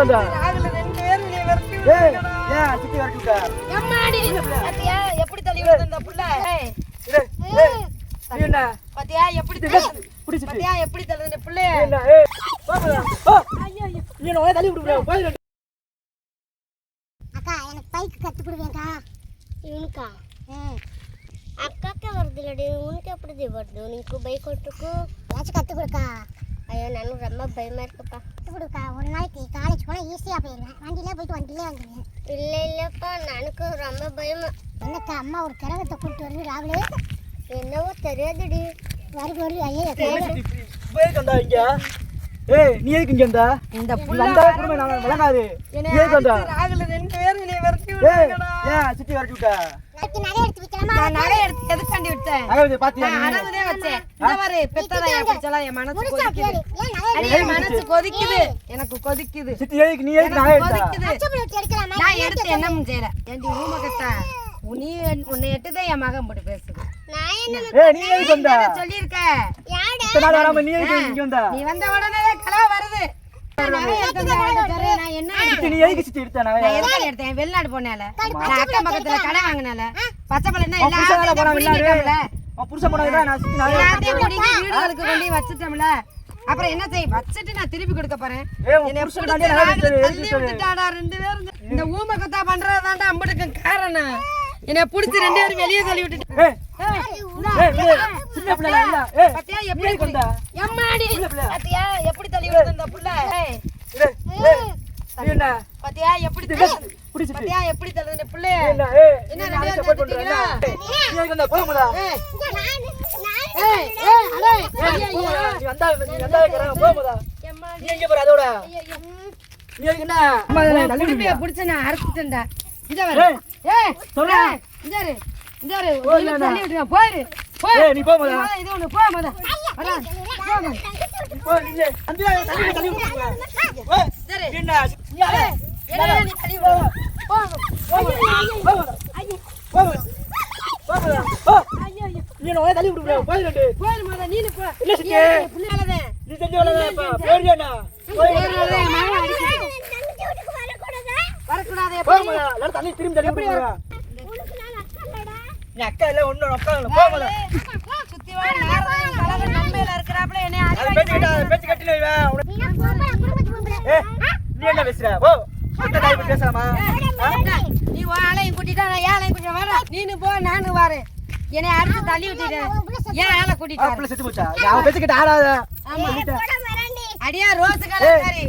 இருக்கடா ரெண்டு எப்படி தள்ளி வருது அந்த எப்படி தள்ளி எப்படி தள்ளுது அந்த அக்கா எனக்கு பைக் கத்து கொடுவேங்கா இவனுக்கா? ம். அக்காக்கே வருது உனக்கு எப்படி வருது? நீக்கு பைக் ஓட்டுக்கு ஏதாச்சும் கற்றுக் ஐயோ நானும் ரொம்ப பயமாக இருக்குப்பா. கொடுக்கா. ஒரு நாளைக்கு காலேஜ் போனால் ஈஸியாக போயிடுவேன் வண்டியிலே போயிட்டு வண்டியிலே வந்துடுவேன் இல்லை இல்லைப்பா. எனக்கு ரொம்ப பயமா. என்னக்கா அம்மா ஒரு கிரகத்தை கூப்பிட்டு வருது ராகுலே. என்னவோ தெரியாதுடி. வருது வருது. ஐயா ஏய் நீ எதுக்கு இங்க வந்தா? இந்த புள்ளண்டா குடும்ப நான் விளங்காது நீ எதுக்கு ராகுல ரெண்டு பேரும் நீ வரட்டி விட்டாடா ஏய் சுத்தி வரட்டி விட்டா? நாளைக்கு நிறைய எடுத்து நான் நகை எடுத்து எதுக்காண்டி விட்டேன்? அகவதி, பாத்தியா நான் நீ? அடகுதே வச்சேன். இந்த மாதிரி பெத்ததா என் பிடிச்சலாம் என் மனசு கொதிக்குது. அடி, என் மனசு எனக்கு கொதிக்குது. சித்தி நீ நகை நான் எடுத்து என்ன செய்யல? ஏண்டி ஊம கட்டா? நீ உன்னை எட்டுதான் என் மகன் போட்டு பேசுது. நான் என்ன ஏய், நீ எதுக்கு வந்தா? வராம நீ எதுக்கு இங்க வந்தா? நீ வந்த உடனே கலா வருது. நான் என்ன எடுத்தேன்? வெளிநாடு போனால நான் அக்கம் பக்கத்துல கடை வாங்கினால பச்சை பழம் உன் புருஷன் வேலை போனா எல்லாத்தையும் வெளிநாடு. பிடிங்கிட்டோம்ல. உன் புருஷன் நான் சித்தி எல்லாத்தையும் பிடிங்கி வீடுகளுக்கு கொண்டு வச்சுட்டோம்ல. அப்புறம் என்ன செய்ய வச்சுட்டு நான் திருப்பி கொடுக்க போறேன். தள்ளி. விட்டுட்டாடா ரெண்டு பேரும். இந்த ஊமை கத்தா பண்றதாண்டா அம்பட்டுக்கு காரணம். என்னை பிடிச்சி ரெண்டு பேரும் வெளியே தள்ளி விட்டுட்டு எப்படி தள்ளி விடுது இந்த புள்ள? பத்தியா? எப்படி பத்தியா எப்படி தள்ளுது புள்ள என்ன? ஏய். ஏய் நான் அடே ஏய், போதும்டா. நீ வந்தா நீ வந்தா நீ எங்க போற அதோட? நீ என்ன? அம்மா? பிடிச்சு நான் அறுத்துட்டேன்டா இத வர ஏய், சொல்றா. தள்ளி. போயிரு, போய். நீ இது ஒண்ணு. வரா, நீ. அந்த தள்ளி தள்ளி என்ன? நீ தள்ளி. போ. தள்ளி விட்டு இல்ல சித்தி. நீ என்ன? வரக்கூடாது, திரும்பி தள்ளி எப்படி அக்கா இல்ல ஒண்ணு அக்கா இல்ல சுத்தி வா, நேரம் என் கலவை நன்மையில இருக்கிறாப்புல அது பேச்சு பேச்சு நீ என்ன பேசுற ஓ பேசலாமா நீ உன் ஆளையும் கூட்டிட்டா நான் ஏன் ஆளையும் கூட்டிட்டு வரேன் நீனு போ நானும் வரேன். என்னை அடிச்சு தள்ளி விட்டுட்டேன் ஏன் ஆளை கூட்டிட்டு செத்து போச்சா? அவன் பேச்சு கிட்ட ஆடாத. ஆமா. கூட வராண்டி அடியா ரோஸ் கலர் சாரி